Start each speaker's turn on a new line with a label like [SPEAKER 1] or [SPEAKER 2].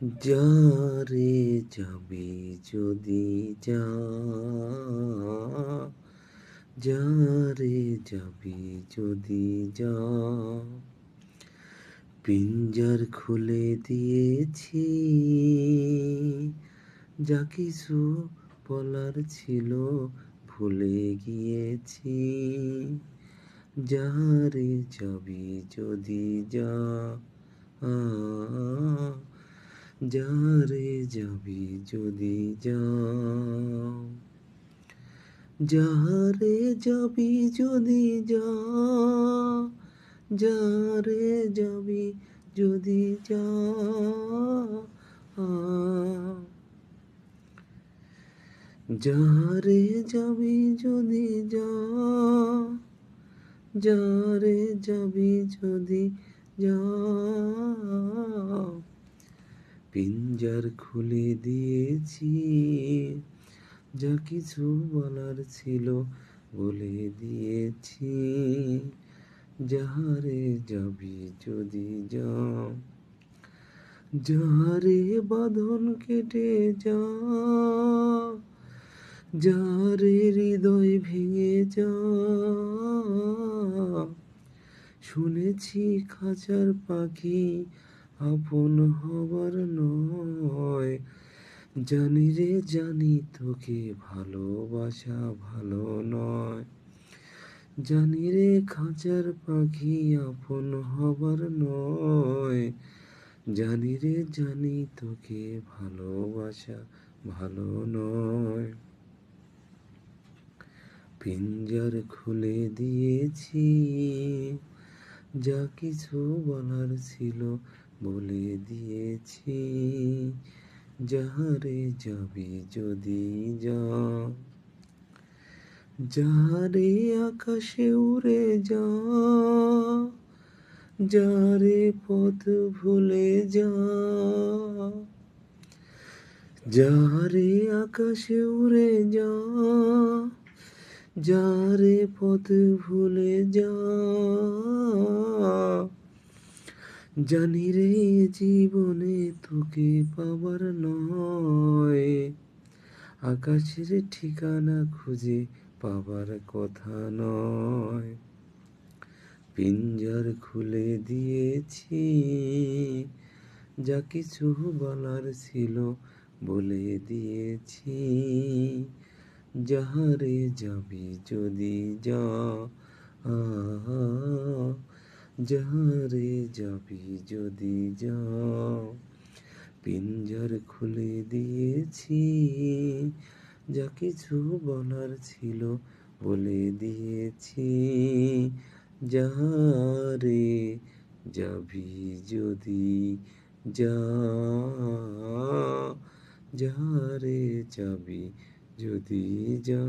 [SPEAKER 1] যারে যাবি যদি যা, যারে যাবি যদি যা। পিঞ্জার খুলে দিয়েছি, যা কিছু বলার ছিল ভুলে গিয়েছি। যারে যাবি যদি যা যারে যাবি যদি যা যারে যাবি যদি যা যারে যাবি যদি যা যারে যাবি যদি যা যারে যাবি যদি যা পিঞ্জার খুলে দিয়েছি। যা কিছু বলার ছিল বলে দিয়েছি। যাহারে যাবি যদি যাহারে বাঁধন কেটে যা যারে হৃদয় ভেঙে যা শুনেছি খাঁচার পাখি আপন হবার নয়। জানি রে, জানি তোকে ভালোবাসা ভালো নয়। জানি রে, খাঁচার পাখি আপন হবার নয়। জানি রে, জানি তোকে ভালোবাসা ভালো নয়। পিঞ্জার খুলে দিয়েছি। যা কিছু বলার ছিল বলে দিয়েছি, যাহারে যাবি যদি যা যারে আকাশে উড়ে যা যারে পথ ভুলে যা যারে আকাশে উড়ে যা যারে পথ ভুলে যা জানি রে জীবনে তোকে পাবার নয়। আকাশের ঠিকানা খুঁজে পাবার কথা নয়। পিঞ্জার খুলে দিয়েছি, যা কিছু বলার ছিল বলে দিয়েছি। যাহারে যাবি যদি যা যাহারে যাবি যদি যা পিঞ্জার খুলে দিয়েছি, যা কিছু বলার ছিল বলে দিয়েছি। যাহারে যাবি যদি যা যাহারে যাবি যদি যা